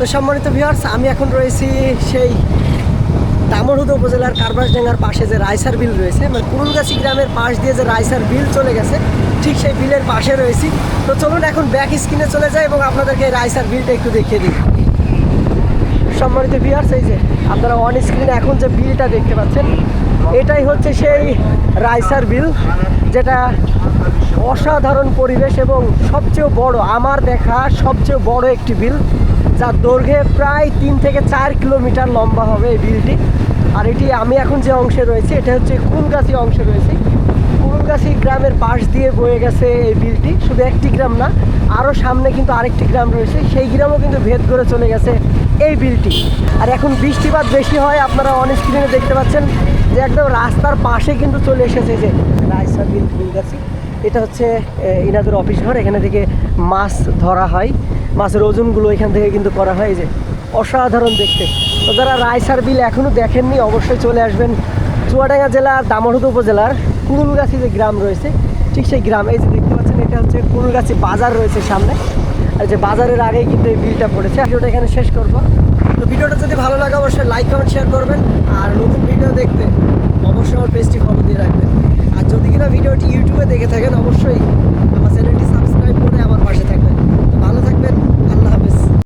তো সম্মানিত ভিউয়ার্স আমি এখন রয়েছি সেই দামরহুদ উপজেলার কারবাসডাঙ্গার পাশে যে রাইসার বিল রয়েছে মানে কুরুলগাছি গ্রামের পাশ দিয়ে যে রাইসার বিল চলে গেছে, ঠিক সেই বিলের পাশে রয়েছি। তো চলুন এখন ব্যাক স্ক্রিনে চলে যাই এবং আপনাদেরকে এই রাইসার বিলটা একটু দেখিয়ে দিই। সম্মানিত ভিউয়ার্স এই যে আপনারা অন স্ক্রিনে এখন যে বিলটা দেখতে পাচ্ছেন, এটাই হচ্ছে সেই রাইসার বিল, যেটা অসাধারণ পরিবেশ এবং সবচেয়ে বড়, আমার দেখা সবচেয়ে বড় একটি বিল। যার দৈর্ঘ্যে প্রায় তিন থেকে চার কিলোমিটার লম্বা হবে এই বিলটি। আর এটি আমি এখন যে অংশে রয়েছি, এটা হচ্ছে কুলগাছি অংশে রয়েছে। কুলগাছি গ্রামের পাশ দিয়ে বয়ে গেছে এই বিলটি। শুধু একটি গ্রাম না আরও সামনে কিন্তু আরেকটি গ্রাম রয়েছে। সেই গ্রামও কিন্তু ভেদ করে চলে গেছে এই বিলটি। আর এখন বৃষ্টিপাত বেশি হয়, আপনারা অন স্ক্রিনে দেখতে পাচ্ছেন যে একদম রাস্তার পাশে কিন্তু চলে এসেছে যে রাইসা বিল কুলগাছি। এটা হচ্ছে ইনাদের অফিস ঘর। এখানে থেকে মাছ ধরা হয়। মাছের ওজনগুলো এখান থেকে কিন্তু করা হয় যে অসাধারণ দেখতে। তো যারা রায়সার বিল এখনও দেখেননি, অবশ্যই চলে আসবেন চুয়াডাঙ্গা জেলার দামোহদ উপজেলার কুরুলগাছি যে গ্রাম রয়েছে, ঠিক সেই গ্রাম। এই যে দেখতে পাচ্ছেন, এটা হচ্ছে কুরুলগাছি বাজার রয়েছে সামনে। আর যে বাজারের আগেই কিন্তু এই বিলটা পড়েছে। ভিডিওটা এখানে শেষ করব। তো ভিডিওটা যদি ভালো লাগে, অবশ্যই লাইক, কমেন্ট, শেয়ার করবেন। আর নতুন ভিডিও দেখতে অবশ্যই আমার পেজটি ফলো দিয়ে রাখবেন। আর যদি কিনা ভিডিওটি ইউটিউবে দেখে থাকেন, অবশ্যই